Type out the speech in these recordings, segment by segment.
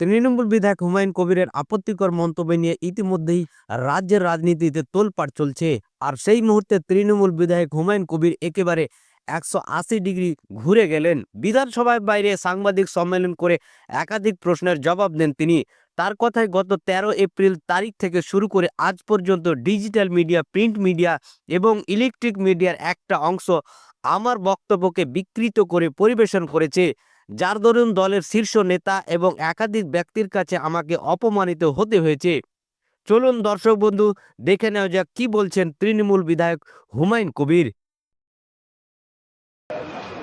তৃণমূল বিধায়ক হুমায়ুন কবিরের আপত্তিকর মন্তব্য নিয়ে ইতিমধ্যেই রাজ্যের রাজনীতিতে তোলপাড় চলছে। আর সেই মুহূর্তে তৃণমূল বিধায়ক হুমায়ুন কবির একেবারে একশো আশি ডিগ্রি ঘুরে গেলেন। বিধানসভার বাইরে সাংবাদিক সম্মেলন করে একাধিক প্রশ্নের জবাব দেন তিনি। তার কথায় গত তেরো এপ্রিল তারিখ থেকে শুরু করে আজ পর্যন্ত ডিজিটাল মিডিয়া, প্রিন্ট মিডিয়া এবং ইলেকট্রিক মিডিয়ার একটা অংশ আমার বক্তব্যকে বিকৃত করে পরিবেশন করেছে। যার দরুন দলের শীর্ষ নেতা এবং একাধিক ব্যক্তির কাছে আমাকে অপমানিত হতে হয়েছে। চলুন দর্শক বন্ধু, দেখে নেওয়া যাক কি বলছেন তৃণমূল বিধায়ক হুমায়ুন কবির।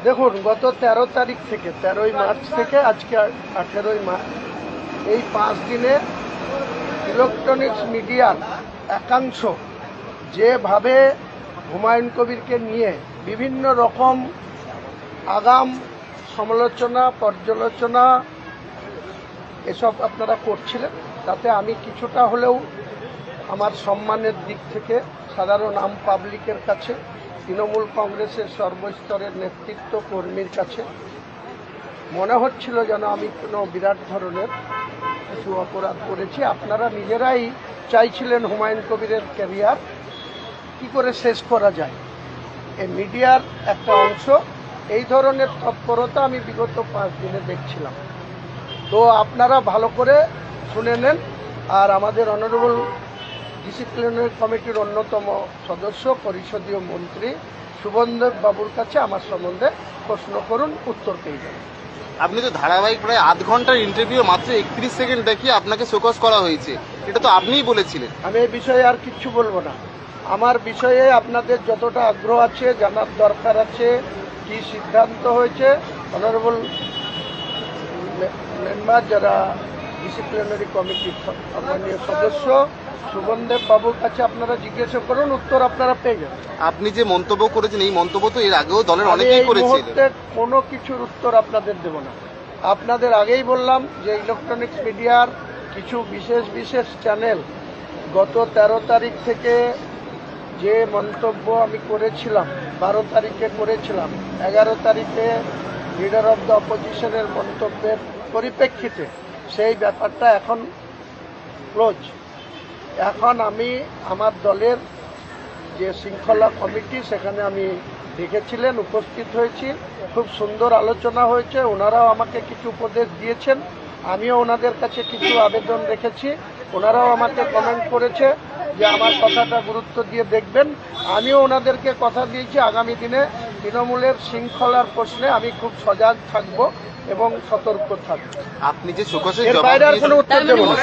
দেখুন, গত তেরো তারিখ থেকে, তেরোই মার্চ থেকে আজকে আঠেরোই মার্চ এই পাঁচ দিনে ইলেকট্রনিক্স মিডিয়ার একাংশ যেভাবে হুমায়ুন কবিরকে নিয়ে বিভিন্ন রকম আগাম সমালোচনা, পর্যালোচনা, এসব আপনারা করছিলেন। তাতে আমি কিছুটা হলেও আমার সম্মানের দিক থেকে সাধারণ আম পাবলিকের কাছে, তৃণমূল কংগ্রেসের সর্বস্তরের নেতৃত্ব কর্মীর কাছে মনে হচ্ছিল যেন আমি কোনো বিরাট ধরনের কিছু অপরাধ করেছি। আপনারা নিজেরাই চাইছিলেন হুমায়ুন কবিরের ক্যারিয়ার কি করে শেষ করা যায়। এই মিডিয়ার একটা অংশ এই ধরনের তৎপরতা আমি বিগত পাঁচ দিনে দেখছিলাম। তো আপনারা ভালো করে শুনে নেন আর আমাদের অনারেবল ডিসিপ্লিনারি কমিটির অন্যতম সদস্য পরিষদীয় মন্ত্রী সুবন্ধব বাবুর কাছে আমার সম্বন্ধে প্রশ্ন করুন উত্তর পেয়ে যাবেন। আপনি তো ধারাবাহিক প্রায় আধ ঘণ্টার ইন্টারভিউ মাত্র একত্রিশ সেকেন্ড দেখিয়ে আপনাকে শোকস করা হয়েছে। এটা তো আপনিই বলেছিলেন। আমি এই বিষয়ে আর কিচ্ছু বলব না। আমার বিষয়ে আপনাদের যতটা আগ্রহ আছে জানার দরকার আছে কি সিদ্ধান্ত হয়েছে? অনারেবল মেম্বার যারা ডিসিপ্লিনারি কমিটির সম্মানীয় সদস্য সুবনদেব বাবুর কাছে আপনারা জিজ্ঞাসা করুন উত্তর আপনারা পেয়ে যাবেন। আপনি যে মন্তব্য করেছেন এই মন্তব্য তো এর আগেও দলের অনেকেই করেছিল কোনো কিছুর উত্তর আপনাদের দেব না। আপনাদের আগেই বললাম যে ইলেকট্রনিক্স মিডিয়ার কিছু বিশেষ বিশেষ চ্যানেল গত তেরো তারিখ থেকে যে মন্তব্য আমি করেছিলাম, বারো তারিখে করেছিলাম, এগারো তারিখে লিডার অফ দ্য অপোজিশনের মন্তব্যের পরিপ্রেক্ষিতে সেই ব্যাপারটা এখন ক্লোজ এখন আমি আমার দলের যে শৃঙ্খলা কমিটি, সেখানে আমি দেখেছিলেন উপস্থিত হয়েছি। খুব সুন্দর আলোচনা হয়েছে, ওনারাও আমাকে কিছু উপদেশ দিয়েছেন। আমিও ওনাদের কাছে কিছু আবেদন রেখেছি, ওনারাও আমাকে কমেন্ট করেছে। যে আমার কথাটা গুরুত্ব দিয়ে দেখবেন। আমিও ওনাদেরকে কথা দিয়েছি আগামী দিনে। তৃণমূলের শৃঙ্খলার প্রশ্নে আমি খুব সজাগ থাকব এবং সতর্ক থাকব। আপনি যে সুখ এর বাইরে আর কোনো উত্তর দেবো না।